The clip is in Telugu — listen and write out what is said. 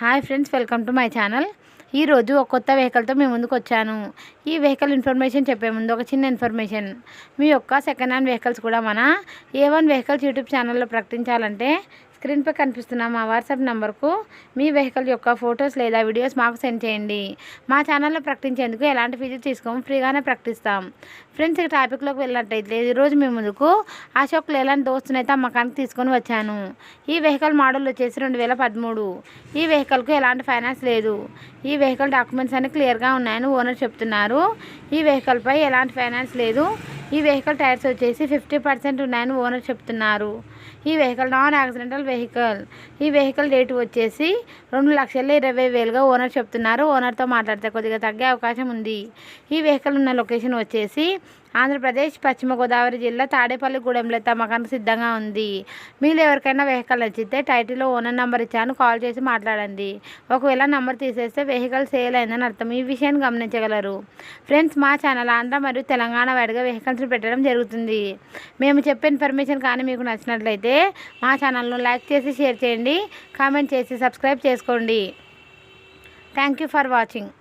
Hi friends welcome to my channel. ఈరోజు ఒక కొత్త వెహికల్తో మేము ముందుకు వచ్చాను. ఈ వెహికల్ ఇన్ఫర్మేషన్ చెప్పే ముందు ఒక చిన్న ఇన్ఫర్మేషన్. మీ యొక్క సెకండ్ హ్యాండ్ వెహికల్స్ కూడా మన ఏ వన్ వెహికల్స్ యూట్యూబ్ ఛానల్లో ప్రకటించాలంటే స్క్రీన్పై కనిపిస్తున్న మా వాట్సాప్ నెంబర్కు మీ వెహికల్ యొక్క ఫొటోస్ లేదా వీడియోస్ మాకు సెండ్ చేయండి. మా ఛానల్లో ప్రకటించేందుకు ఎలాంటి ఫీజు తీసుకోము ఫ్రీగానే ప్రకటిస్తాం. ఫ్రెండ్స్ ఈ టాపిక్లోకి వెళ్ళినట్టయితే ఈరోజు మేము ముందుకు అశోక్ లేలాంటి దోస్తునైతే అమ్మకానికి తీసుకొని వచ్చాను. ఈ వెహికల్ మోడల్ వచ్చేసి రెండు వేల పదమూడు. ఈ వెహికల్కు ఎలాంటి ఫైనాన్స్ లేదు. ఈ వెహికల్ డాక్యుమెంట్స్ అన్ని క్లియర్గా ఉన్నాయని ఓనర్ చెప్తున్నారు. ఈ వెహికల్పై ఎలాంటి ఫైనాన్స్ లేదు. ఈ వెహికల్ టైర్స్ వచ్చేసి ఫిఫ్టీ పర్సెంట్ ఉన్నాయని ఓనర్ చెప్తున్నారు. ఈ వెహికల్ నాన్ యాక్సిడెంటల్ వెహికల్ ఈ వెహికల్ రేటు వచ్చేసి రెండు లక్షల ఇరవై వేలుగా ఓనర్ చెప్తున్నారు. ఓనర్తో మాట్లాడితే కొద్దిగా తగ్గే అవకాశం ఉంది. ఈ వెహికల్ ఉన్న లొకేషన్ వచ్చేసి ఆంధ్రప్రదేశ్ పశ్చిమ గోదావరి జిల్లా తాడేపల్లిగూడెంలో తమ్మకానికి సిద్ధంగా ఉంది. మీరు ఎవరికైనా వెహికల్ నచ్చితే టైటిల్లో ఓనర్ నెంబర్ ఇచ్చాను కాల్ చేసి మాట్లాడండి. ఒకవేళ నెంబర్ తీసేస్తే వెహికల్ సేల్ అయిందని అర్థం. ఈ విషయాన్ని గమనించగలరు. ఫ్రెండ్స్ మా ఛానల్ ఆంధ్ర మరియు తెలంగాణ వాడిగా వెహికల్స్ పెట్టడం జరుగుతుంది. మేము చెప్పే ఇన్ఫర్మేషన్ కానీ మీకు నచ్చినట్లయితే మా ఛానల్ను లైక్ చేసి షేర్ చేయండి. కామెంట్ చేసి సబ్స్క్రైబ్ చేసుకోండి. Thank you for watching.